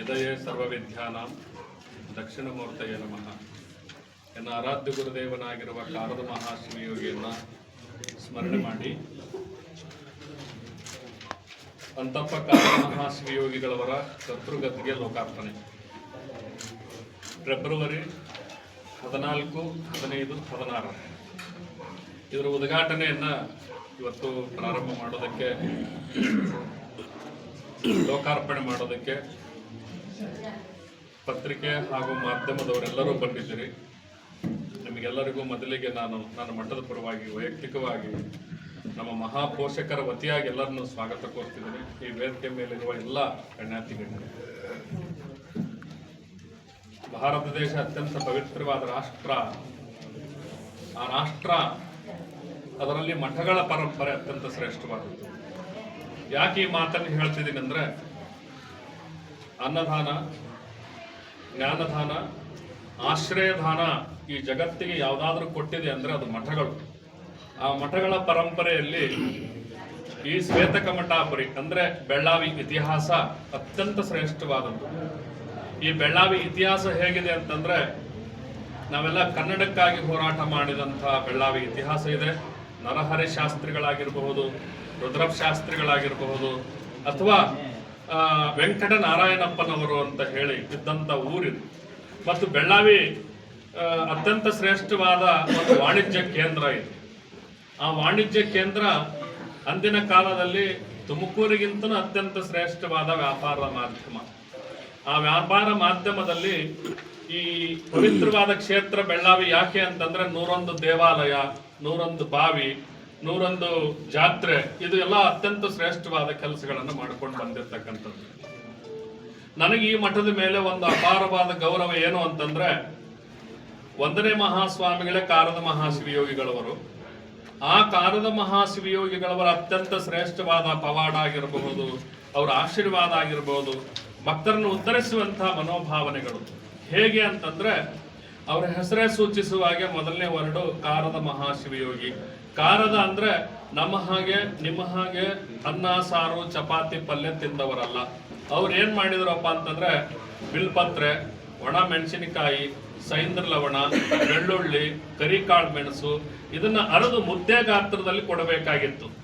ನಿಧಯೇ ಸರ್ವವಿದ್ಯಾನಾಂ. ದಕ್ಷಿಣಮೂರ್ತಯ ನಮಃ. ಎನ್ನ ಆರಾಧ್ಯ ಗುರುದೇವನಾಗಿರುವ ಕಾರದ ಮಹಾಶಿವಯೋಗಿಯನ್ನ ಸ್ಮರಣೆ ಮಾಡಿ. ಅಂತಪ್ಪ ಮಹಾಶಿವಯೋಗಿಗಳವರ ಶತ್ರುಗತಿಗೆ ಲೋಕಾರ್ಪಣೆ. ಫೆಬ್ರವರಿ ಹದಿನಾಲ್ಕು, ಹದಿನೈದು, ಹದಿನಾರು. ಇದರ ಉದ್ಘಾಟನೆಯನ್ನ ಇವತ್ತು ಪ್ರಾರಂಭ ಮಾಡೋದಕ್ಕೆ, ಲೋಕಾರ್ಪಣೆ ಮಾಡೋದಕ್ಕೆ ಪತ್ರಿಕೆ ಹಾಗೂ ಮಾಧ್ಯಮದವರೆಲ್ಲರೂ ಬಂದಿದ್ದೀರಿ. ನಿಮಗೆಲ್ಲರಿಗೂ ಮೊದಲಿಗೆ ನಾನು ನನ್ನ ಮಠದ ಪರವಾಗಿ ವೈಯಕ್ತಿಕವಾಗಿ ನಮ್ಮ ಮಹಾಪೋಷಕರ ವತಿಯಾಗಿ ಎಲ್ಲರನ್ನೂ ಸ್ವಾಗತ ಕೋರ್ತಿದ್ದೀನಿ. ಈ ವೇದಿಕೆ ಮೇಲಿರುವ ಎಲ್ಲ ಗಣ್ಯಾತಿಗಳಿಗೆ ಭಾರತ ದೇಶ ಅತ್ಯಂತ ಪವಿತ್ರವಾದ ರಾಷ್ಟ್ರ. ಆ ರಾಷ್ಟ್ರ ಅದರಲ್ಲಿ ಮಠಗಳ ಪರಂಪರೆ ಅತ್ಯಂತ ಶ್ರೇಷ್ಠವಾದದ್ದು. ಯಾಕೆ ಈ ಮಾತನ್ನು ಹೇಳ್ತಿದ್ದೀನಿ ಅಂದ್ರೆ ಅನ್ನದಾನ, ಜ್ಞಾನದಾನ, ಆಶ್ರಯದಾನ ಈ ಜಗತ್ತಿಗೆ ಯಾವುದಾದ್ರೂ ಕೊಟ್ಟಿದೆ ಅಂದ್ರೆ ಅದು ಮಠಗಳು. ಆ ಮಠಗಳ ಪರಂಪರೆಯಲ್ಲಿ ಈ ಶ್ವೇತಕ ಮಠಾಪುರಿ ಅಂದ್ರೆ ಬೆಳ್ಳಾವಿ ಇತಿಹಾಸ ಅತ್ಯಂತ ಶ್ರೇಷ್ಠವಾದದ್ದು. ಈ ಬೆಳ್ಳಾವಿ ಇತಿಹಾಸ ಹೇಗಿದೆ ಅಂತಂದ್ರೆ ನಾವೆಲ್ಲ ಕನ್ನಡಕ್ಕಾಗಿ ಹೋರಾಟ ಮಾಡಿದಂಥ ಬೆಳ್ಳಾವಿ ಇತಿಹಾಸ ಇದೆ. ನರಹರಿ ಶಾಸ್ತ್ರಿಗಳಾಗಿರಬಹುದು ರುದ್ರಪ್ ಶಾಸ್ತ್ರಿಗಳಾಗಿರಬಹುದು, ಅಥವಾ ವೆಂಕಟ ನಾರಾಯಣಪ್ಪನವರು ಅಂತ ಹೇಳಿ ಇದ್ದಂಥ ಊರಿದು. ಮತ್ತು ಬೆಳ್ಳಾವಿ ಅತ್ಯಂತ ಶ್ರೇಷ್ಠವಾದ ಒಂದು ವಾಣಿಜ್ಯ ಕೇಂದ್ರ ಇದೆ. ಆ ವಾಣಿಜ್ಯ ಕೇಂದ್ರ ಅಂದಿನ ಕಾಲದಲ್ಲಿ ತುಮಕೂರಿಗಿಂತಲೂ ಅತ್ಯಂತ ಶ್ರೇಷ್ಠವಾದ ವ್ಯಾಪಾರ ಮಾಧ್ಯಮ. ಆ ವ್ಯಾಪಾರ ಮಾಧ್ಯಮದಲ್ಲಿ ಈ ಪವಿತ್ರವಾದ ಕ್ಷೇತ್ರ ಬೆಳ್ಳಾವಿ ಯಾಕೆ ಅಂತಂದ್ರೆ ನೂರೊಂದು ದೇವಾಲಯ, ನೂರೊಂದು ಬಾವಿ ನೂರೊಂದು ಜಾತ್ರೆ, ಇದು ಎಲ್ಲ ಅತ್ಯಂತ ಶ್ರೇಷ್ಠವಾದ ಕೆಲಸಗಳನ್ನು ಮಾಡ್ಕೊಂಡು ಬಂದಿರ್ತಕ್ಕಂಥದ್ದು. ನನಗೆ ಈ ಮಠದ ಮೇಲೆ ಒಂದು ಅಪಾರವಾದ ಗೌರವ ಏನು ಅಂತಂದ್ರೆ, ಒಂದನೇ ಮಹಾಸ್ವಾಮಿಗಳೇ ಕಾರದ ಮಹಾಶಿವಯೋಗಿಗಳವರು. ಆ ಕಾರದ ಮಹಾಶಿವಯೋಗಿಗಳವರ ಅತ್ಯಂತ ಶ್ರೇಷ್ಠವಾದ ಪವಾಡ ಆಗಿರಬಹುದು, ಅವರ ಆಶೀರ್ವಾದ ಆಗಿರಬಹುದು, ಭಕ್ತರನ್ನು ಉತ್ತರಿಸುವಂತಹ ಮನೋಭಾವನೆಗಳು. ಹೇಗೆ ಅಂತಂದ್ರೆ, ಅವರ ಹೆಸರೇ ಸೂಚಿಸುವ ಹಾಗೆ ಮೊದಲನೇ ವರ್ಡು ಕಾರದ ಮಹಾಶಿವಯೋಗಿ. ಕಾರದ ಅಂದ್ರೆ ನಮ್ಮ ಹಾಗೆ, ನಿಮ್ಮ ಹಾಗೆ ಅನ್ನ, ಸಾರು, ಚಪಾತಿ, ಪಲ್ಯ ತಿಂದವರಲ್ಲ. ಅವ್ರು ಏನ್ ಮಾಡಿದ್ರಪ್ಪ ಅಂತಂದ್ರೆ ಬಿಲ್ಪತ್ರೆ, ಒಣ ಮೆಣಸಿನಕಾಯಿ ಸೈಂದ್ರ ಲವಣ, ಬೆಳ್ಳುಳ್ಳಿ, ಕರಿಕಾಳು ಮೆಣಸು, ಇದನ್ನ ಅರದು ಮುದ್ದೆ ಗಾತ್ರದಲ್ಲಿ ಕೊಡಬೇಕಾಗಿತ್ತು.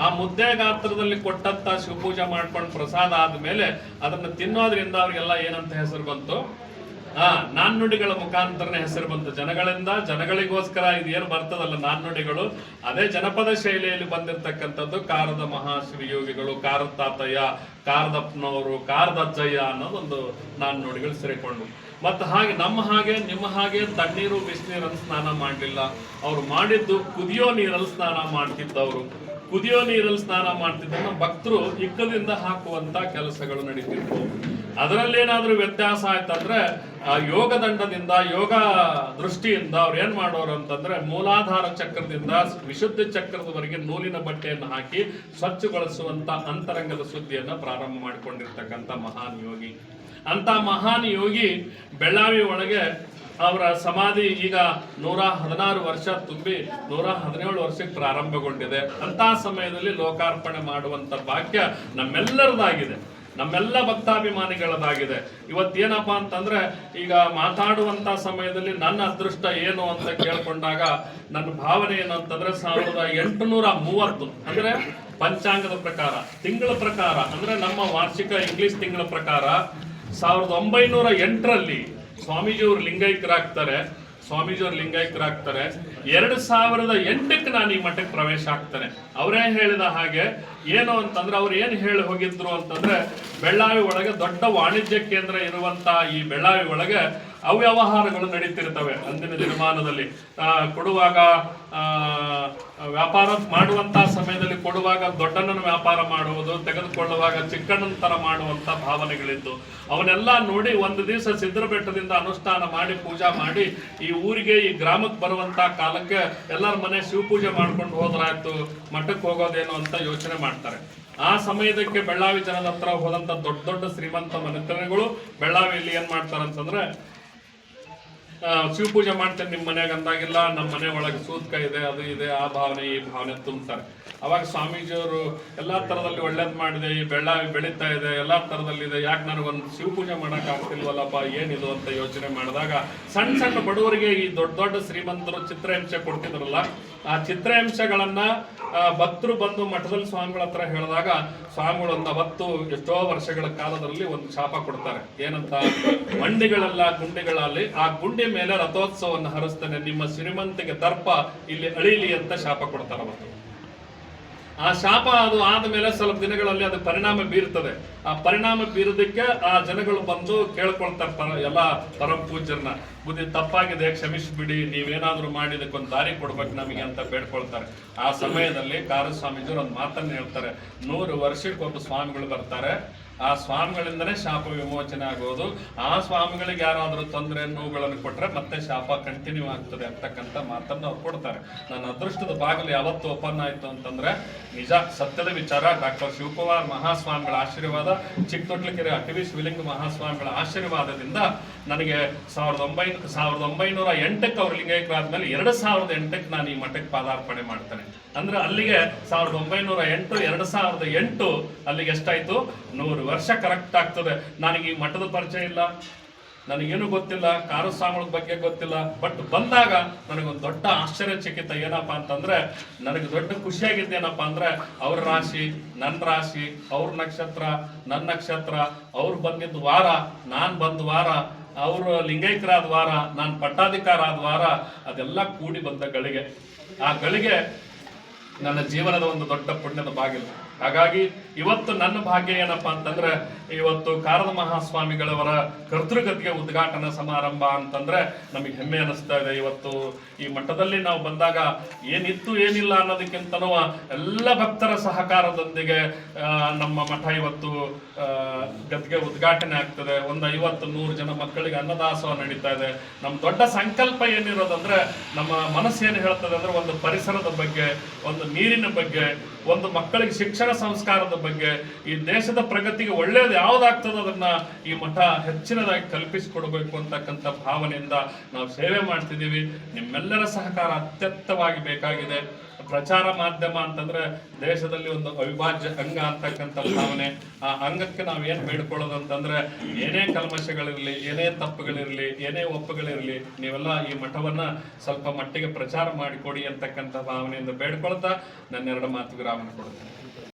ಆ ಮುದ್ದೆ ಗಾತ್ರದಲ್ಲಿ ಕೊಟ್ಟಂತ ಶಿವಪೂಜೆ ಮಾಡ್ಕೊಂಡು ಪ್ರಸಾದ ಆದ್ಮೇಲೆ ಅದನ್ನ ತಿನ್ನೋದ್ರಿಂದ ಅವ್ರಿಗೆಲ್ಲ ಏನಂತ ಹೆಸರು ಬಂತು? ಆ, ನಾಣ್ಣುಡಿಗಳ ಮುಖಾಂತರನೇ ಹೆಸರು ಬಂತು. ಜನಗಳಿಂದ ಜನಗಳಿಗೋಸ್ಕರ ಇದು ಏನು ಬರ್ತದಲ್ಲ ನಾಣ್ಣುಡಿಗಳು? ಅದೇ ಜನಪದ ಶೈಲಿಯಲ್ಲಿ ಬಂದಿರತಕ್ಕಂಥದ್ದು ಕಾರದ ಮಹಾಶ್ರೀಯೋಗಿಗಳು ಯೋಗಿಗಳು ಕಾರದ ತಾತಯ್ಯ, ಕಾರದಪ್ಪನವರು, ಕಾರದಜ್ಜಯ್ಯ ಅನ್ನೋದೊಂದು ನಾಣ್ಣುಡಿಗಳು ಸೇರಿಕೊಂಡು. ಮತ್ತು ಹಾಗೆ ನಮ್ಮ ಹಾಗೆ, ನಿಮ್ಮ ಹಾಗೆ ತಣ್ಣೀರು, ಬಿಸಿನೀರನ್ನು ಸ್ನಾನ ಮಾಡಲಿಲ್ಲ. ಅವ್ರು ಮಾಡಿದ್ದು ಕುದಿಯೋ ನೀರಲ್ಲಿ ಸ್ನಾನ ಮಾಡ್ತಿದ್ದವರು. ಕುದಿಯೋ ನೀರಲ್ಲಿ ಸ್ನಾನ ಮಾಡ್ತಿದ್ದನ್ನು ಭಕ್ತರು ಇಕ್ಕದಿಂದ ಹಾಕುವಂತ ಕೆಲಸಗಳು ನಡೀತಿದ್ವು. ಅದರಲ್ಲೇನಾದ್ರೂ ವ್ಯತ್ಯಾಸ ಆಯ್ತಂದ್ರೆ, ಆ ಯೋಗ ದಂಡದಿಂದ, ಯೋಗ ದೃಷ್ಟಿಯಿಂದ ಅವ್ರು ಏನ್ ಮಾಡೋರು ಅಂತಂದ್ರೆ ಮೂಲಾಧಾರ ಚಕ್ರದಿಂದ ವಿಶುದ್ಧ ಚಕ್ರದವರೆಗೆ ನೂಲಿನ ಬಟ್ಟೆಯನ್ನು ಹಾಕಿ ಸ್ವಚ್ಛಗೊಳಿಸುವಂತ ಅಂತರಂಗದ ಸುದ್ದಿಯನ್ನು ಪ್ರಾರಂಭ ಮಾಡಿಕೊಂಡಿರ್ತಕ್ಕಂಥ ಮಹಾನ್ ಯೋಗಿ. ಅಂತ ಮಹಾನ್ ಯೋಗಿ ಬೆಳ್ಳಾವಿ ಒಳಗೆ ಅವರ ಸಮಾಧಿ ಈಗ ನೂರ ಹದಿನಾರು ವರ್ಷ ತುಂಬಿ ನೂರ ಹದಿನೇಳು ವರ್ಷಕ್ಕೆ ಪ್ರಾರಂಭಗೊಂಡಿದೆ. ಅಂತ ಸಮಯದಲ್ಲಿ ಲೋಕಾರ್ಪಣೆ ಮಾಡುವಂತ ಭಾಗ್ಯ ನಮ್ಮೆಲ್ಲರದಾಗಿದೆ. ನಮ್ಮೆಲ್ಲ ಭಕ್ತಾಭಿಮಾನಿಗಳದಾಗಿದೆ ಇವತ್ತೇನಪ್ಪ ಅಂತಂದ್ರೆ, ಈಗ ಮಾತಾಡುವಂತ ಸಮಯದಲ್ಲಿ ನನ್ನ ಅದೃಷ್ಟ ಏನು ಅಂತ ಕೇಳ್ಕೊಂಡಾಗ, ನನ್ನ ಭಾವನೆ ಏನು ಅಂತಂದ್ರೆ ಸಾವಿರದ ಎಂಟುನೂರ ಮೂವತ್ತು, ಅಂದ್ರೆ ಪಂಚಾಂಗದ ಪ್ರಕಾರ, ತಿಂಗಳ ಪ್ರಕಾರ, ಅಂದ್ರೆ ನಮ್ಮ ವಾರ್ಷಿಕ ಇಂಗ್ಲಿಷ್ ತಿಂಗಳ ಪ್ರಕಾರ, ಸಾವಿರದ ಒಂಬೈನೂರ ಎಂಟರಲ್ಲಿ ಸ್ವಾಮೀಜಿಯವರು ಲಿಂಗೈಕ್ಯರಾಗ್ತಾರೆ. ಸ್ವಾಮೀಜಿಯವರು ಲಿಂಗಾಯತರಾಗ್ತಾರೆ. ಎರಡು ಸಾವಿರದ ಎಂಟಕ್ಕೆ ನಾನು ಈ ಮಠಕ್ಕೆ ಪ್ರವೇಶ ಆಗ್ತಾನೆ. ಅವರೇ ಹೇಳಿದ ಹಾಗೆ ಏನು ಅಂತಂದ್ರೆ ಅವ್ರು ಏನು ಹೇಳಿ ಹೋಗಿದ್ರು ಅಂತಂದ್ರೆ ಬೆಳ್ಳಾವಿ ಒಳಗೆ ದೊಡ್ಡ ವಾಣಿಜ್ಯ ಕೇಂದ್ರ ಇರುವಂತಹ ಈ ಬೆಳ್ಳಾವಿ ಒಳಗೆ ಅವ್ಯವಹಾರಗಳು ನಡೀತಿರ್ತವೆ ಅಂದಿನ ದಿನಮಾನದಲ್ಲಿ. ಕೊಡುವಾಗ ವ್ಯಾಪಾರ ಮಾಡುವಂತ ಸಮಯದಲ್ಲಿ ಕೊಡುವಾಗ ದೊಡ್ಡಣ್ಣನ ವ್ಯಾಪಾರ ಮಾಡುವುದು, ತೆಗೆದುಕೊಳ್ಳುವಾಗ ಚಿಕ್ಕಣ್ಣನ ಮಾಡುವಂತ ಭಾವನೆಗಳಿದ್ದು, ಅವನ್ನೆಲ್ಲ ನೋಡಿ ಒಂದು ದಿವಸ ಸಿದ್ದರ ಬೆಟ್ಟದಿಂದ ಅನುಷ್ಠಾನ ಮಾಡಿ, ಪೂಜಾ ಮಾಡಿ, ಈ ಊರಿಗೆ, ಈ ಗ್ರಾಮಕ್ಕೆ ಬರುವಂತ ಕಾಲಕ್ಕೆ ಎಲ್ಲರ ಮನೆ ಶಿವಪೂಜೆ ಮಾಡ್ಕೊಂಡು ಹೋದ್ರಾಯ್ತು, ಮಠಕ್ಕೆ ಹೋಗೋದೇನು ಅಂತ ಯೋಚನೆ ಮಾಡ್ತಾರೆ. ಆ ಸಮಯದಕ್ಕೆ ಬೆಳ್ಳಾವಿ ಜನದ ಹತ್ರ ಹೋದಂತ ದೊಡ್ಡ ದೊಡ್ಡ ಶ್ರೀಮಂತ ಮನೆತನಗಳು, ಬೆಳ್ಳಾವಿಯಲ್ಲಿ ಏನು ಮಾಡ್ತಾರೆ ಅಂತಂದ್ರೆ ಶಿವಪೂಜೆ ಮಾಡ್ತೇನೆ ನಿಮ್ಮ ಮನೆಯಾಗ ಅಂದಾಗಿಲ್ಲ ನಮ್ಮ ಮನೆ ಒಳಗೆ ಸೂತ್ಕ ಇದೆ, ಅದು ಇದೆ, ಆ ಭಾವನೆ, ಈ ಭಾವನೆ ತುಂಬ್ತಾರೆ. ಅವಾಗ ಸ್ವಾಮೀಜಿಯವರು ಎಲ್ಲಾ ತರದಲ್ಲಿ ಒಳ್ಳೇದ್ ಮಾಡಿದೆ, ಈ ಬೆಳ್ಳ ಬೆಳೀತಾ ಇದೆ, ಎಲ್ಲಾ ತರದಲ್ಲಿ ಇದೆ, ಯಾಕೆ ನನಗೊಂದು ಶಿವಪೂಜೆ ಮಾಡಕ್ ಆಗ್ತಿಲ್ವಲ್ಲಪ್ಪ, ಏನಿದು ಅಂತ ಯೋಚನೆ ಮಾಡಿದಾಗ ಸಣ್ಣ ಸಣ್ಣ ಬಡವರಿಗೆ ಈ ದೊಡ್ಡ ದೊಡ್ಡ ಶ್ರೀಮಂತರು ಚಿತ್ರಹಿಂಸೆ ಕೊಡ್ತಿದ್ರಲ್ಲ, ಆ ಚಿತ್ರಹಿಂಸೆಗಳನ್ನ ಭಕ್ತರು ಬಂದು ಮಠದಲ್ಲಿ ಸ್ವಾಮಿಗಳ ಹತ್ರ ಹೇಳಿದಾಗ ಸ್ವಾಮಿಗಳು ಒಂದು ಅವತ್ತು ಎಷ್ಟೋ ವರ್ಷಗಳ ಕಾಲದಲ್ಲಿ ಒಂದು ಶಾಪ ಕೊಡ್ತಾರೆ. ಏನಂತ? ಮಂಡಿಗಳೆಲ್ಲ ಗುಂಡಿಗಳಲ್ಲಿ ಆ ಗುಂಡಿ ಮೇಲೆ ರಥೋತ್ಸವವನ್ನು ಹರಿಸ್ತಾನೆ, ನಿಮ್ಮ ಶ್ರೀಮಂತಿಗೆ ದರ್ಪ ಇಲ್ಲಿ ಅಳಿಲಿ ಅಂತ ಶಾಪ ಕೊಡ್ತಾರೆ ಅವತ್ತು. ಆ ಶಾಪ ಅದು ಆದ ಮೇಲೆ ಸ್ವಲ್ಪ ದಿನಗಳಲ್ಲಿ ಅದು ಪರಿಣಾಮ ಬೀರ್ತದೆ. ಆ ಪರಿಣಾಮ ಬೀರೋದಕ್ಕೆ ಆ ಜನಗಳು ಬಂದು ಕೇಳ್ಕೊಳ್ತಾರೆ ಪರ, ಎಲ್ಲ ಪರಮ ಪೂಜ್ಯರನ್ನ ಬುದ್ಧಿ ತಪ್ಪಾಗಿದೆ, ಕ್ಷಮಿಸಿಬಿಡಿ, ನೀವೇನಾದ್ರೂ ಮಾಡಿದಕ್ಕೆ ಒಂದು ದಾರಿ ಕೊಡ್ಬೇಕು ನಮಗೆ ಅಂತ ಬೇಡ್ಕೊಳ್ತಾರೆ. ಆ ಸಮಯದಲ್ಲಿ ಕಾರು ಸ್ವಾಮೀಜಿಯವರು ಒಂದು ಮಾತನ್ನ ಹೇಳ್ತಾರೆ. ನೂರು ವರ್ಷಕ್ಕೊಂದು ಸ್ವಾಮಿಗಳು ಬರ್ತಾರೆ. ಆ ಸ್ವಾಮಿಗಳಿಂದನೇ ಶಾಪ ವಿಮೋಚನೆ ಆಗೋದು. ಆ ಸ್ವಾಮಿಗಳಿಗೆ ಯಾರಾದರೂ ತೊಂದರೆ, ನೋವುಗಳನ್ನು ಕೊಟ್ಟರೆ ಮತ್ತೆ ಶಾಪ ಕಂಟಿನ್ಯೂ ಆಗ್ತದೆ ಅಂತಕ್ಕಂಥ ಮಾತನ್ನು ಅವ್ರು ಕೊಡ್ತಾರೆ. ನನ್ನ ಅದೃಷ್ಟದ ಬಾಗಿಲು ಯಾವತ್ತು ಓಪನ್ ಆಯಿತು ಅಂತಂದರೆ ನಿಜ, ಸತ್ಯದ ವಿಚಾರ, ಡಾಕ್ಟರ್ ಶಿವಕುಮಾರ್ ಮಹಾಸ್ವಾಮಿಗಳ ಆಶೀರ್ವಾದ ಚಿಕ್ಕದೊಡ್ಲಕೆರೆ ಅಟವಿ ಶಿವಲಿಂಗ ಮಹಾಸ್ವಾಮಿಗಳ ಆಶೀರ್ವಾದದಿಂದ ನನಗೆ ಸಾವಿರದ ಒಂಬೈನೂ, ಸಾವಿರದ ಒಂಬೈನೂರ ಎಂಟಕ್ಕೆ ಅವ್ರ ಲಿಂಗೈಕ್ಯರಾದ್ಮೇಲೆ ಎರಡು ಸಾವಿರದ ಎಂಟಕ್ಕೆ ನಾನು ಈ ಮಠಕ್ಕೆ ಪಾದಾರ್ಪಣೆ ಮಾಡ್ತೇನೆ. ಅಂದ್ರೆ ಅಲ್ಲಿಗೆ ಸಾವಿರದ ಒಂಬೈನೂರ ಎಂಟು, ಎರಡು ಸಾವಿರದ ಎಂಟು ಅಲ್ಲಿಗೆ ಎಷ್ಟಾಯ್ತು? ನೂರು. ವರ್ಷ ಕರೆಕ್ಟ್ ಆಗ್ತದೆ. ನನಗೆ ಈ ಮಠದ ಪರಿಚಯ ಇಲ್ಲ. ನನಗೇನು ಗೊತ್ತಿಲ್ಲ. ಕಾರು ಸಾಮಳ ಬಗ್ಗೆ ಗೊತ್ತಿಲ್ಲ. ಬಟ್ ಬಂದಾಗ ನನಗೊಂದು ದೊಡ್ಡ ಆಶ್ಚರ್ಯಚಕಿತ ಏನಪ್ಪಾ ಅಂತಂದ್ರೆ, ನನಗೆ ದೊಡ್ಡ ಖುಷಿಯಾಗಿದ್ದೇನಪ್ಪ ಅಂದ್ರೆ, ಅವ್ರ ರಾಶಿ ನನ್ನ ರಾಶಿ, ಅವ್ರ ನಕ್ಷತ್ರ ನನ್ನ ನಕ್ಷತ್ರ, ಅವ್ರು ಬಂದಿದ್ದ ವಾರ, ನಾನು ಬಂದ ವಾರ, ಅವರು ಲಿಂಗೈಕ್ಯರಾದ ವಾರ, ನಾನು ಪಟ್ಟಾಧಿಕಾರ ಆದ ವಾರ, ಅದೆಲ್ಲ ಕೂಡಿ ಬಂದ ಗಳಿಗೆ. ಆ ಗಳಿಗೆ ನನ್ನ ಜೀವನದ ಒಂದು ದೊಡ್ಡ ಪುಣ್ಯದ ಬಾಗಿಲು ಹಾಗಾಗಿ ಇವತ್ತು ನನ್ನ ಭಾಗ್ಯ ಏನಪ್ಪ ಅಂತಂದ್ರೆ, ಇವತ್ತು ಕಾರದ ಮಹಾಸ್ವಾಮಿಗಳವರ ಕರ್ತೃಗತಿಗೆ ಉದ್ಘಾಟನಾ ಸಮಾರಂಭ ಅಂತಂದ್ರೆ ನಮಗೆ ಹೆಮ್ಮೆ ಅನಿಸ್ತಾ ಇದೆ. ಇವತ್ತು ಈ ಮಠದಲ್ಲಿ ನಾವು ಬಂದಾಗ ಏನಿತ್ತು, ಏನಿಲ್ಲ ಅನ್ನೋದಕ್ಕಿಂತನೂ ಎಲ್ಲ ಭಕ್ತರ ಸಹಕಾರದೊಂದಿಗೆ ನಮ್ಮ ಮಠ ಇವತ್ತು ಗದ್ಗೆ ಉದ್ಘಾಟನೆ ಆಗ್ತದೆ. ಒಂದು ಐವತ್ತು, ನೂರು ಜನ ಮಕ್ಕಳಿಗೆ ಅನ್ನದಾಸೋಹ ನಡೀತಾ ಇದೆ. ನಮ್ಮ ದೊಡ್ಡ ಸಂಕಲ್ಪ ಏನಿರೋದಂದ್ರೆ, ನಮ್ಮ ಮನಸ್ಸು ಏನು ಹೇಳ್ತದೆ ಅಂದ್ರೆ ಒಂದು ಪರಿಸರದ ಬಗ್ಗೆ, ಒಂದು ನೀರಿನ ಬಗ್ಗೆ ಒಂದು ಮಕ್ಕಳಿಗೆ ಶಿಕ್ಷಣ ಸಂಸ್ಕಾರದ ಬಗ್ಗೆ ಈ ದೇಶದ ಪ್ರಗತಿಗೆ ಒಳ್ಳೇದು ಯಾವ್ದಾಗ್ತದೋ ಅದನ್ನ ಈ ಮಠ ಹೆಚ್ಚಿನದಾಗಿ ಕಲ್ಪಿಸಿಕೊಡ್ಬೇಕು ಅಂತಕ್ಕಂಥ ಭಾವನೆಯಿಂದ ನಾವು ಸೇವೆ ಮಾಡ್ತಿದ್ದೀವಿ. ನಿಮ್ಮೆಲ್ಲರ ಸಹಕಾರ ಅತ್ಯಂತವಾಗಿ ಬೇಕಾಗಿದೆ. ಪ್ರಚಾರ ಮಾಧ್ಯಮ ಅಂತಂದ್ರೆ ದೇಶದಲ್ಲಿ ಒಂದು ಅವಿಭಾಜ್ಯ ಅಂಗ ಅಂತಕ್ಕಂಥ ಭಾವನೆ. ಆ ಅಂಗಕ್ಕೆ ನಾವು ಏನ್ ಬೇಡ್ಕೊಳ್ಳೋದು ಅಂತಂದ್ರೆ ಏನೇ ಕಲ್ಮಶಗಳಿರಲಿ, ಏನೇ ತಪ್ಪುಗಳಿರಲಿ, ಏನೇ ಒಪ್ಪುಗಳಿರಲಿ, ನೀವೆಲ್ಲ ಈ ಮಠವನ್ನ ಸ್ವಲ್ಪ ಮಟ್ಟಿಗೆ ಪ್ರಚಾರ ಮಾಡಿಕೊಡಿ ಅಂತಕ್ಕಂಥ ಭಾವನೆಯಿಂದ ಬೇಡ್ಕೊಳ್ತಾ ನನ್ನೆರಡು ಮಾತು ವಿರಾಮ ಕೊಡ್ತೇನೆ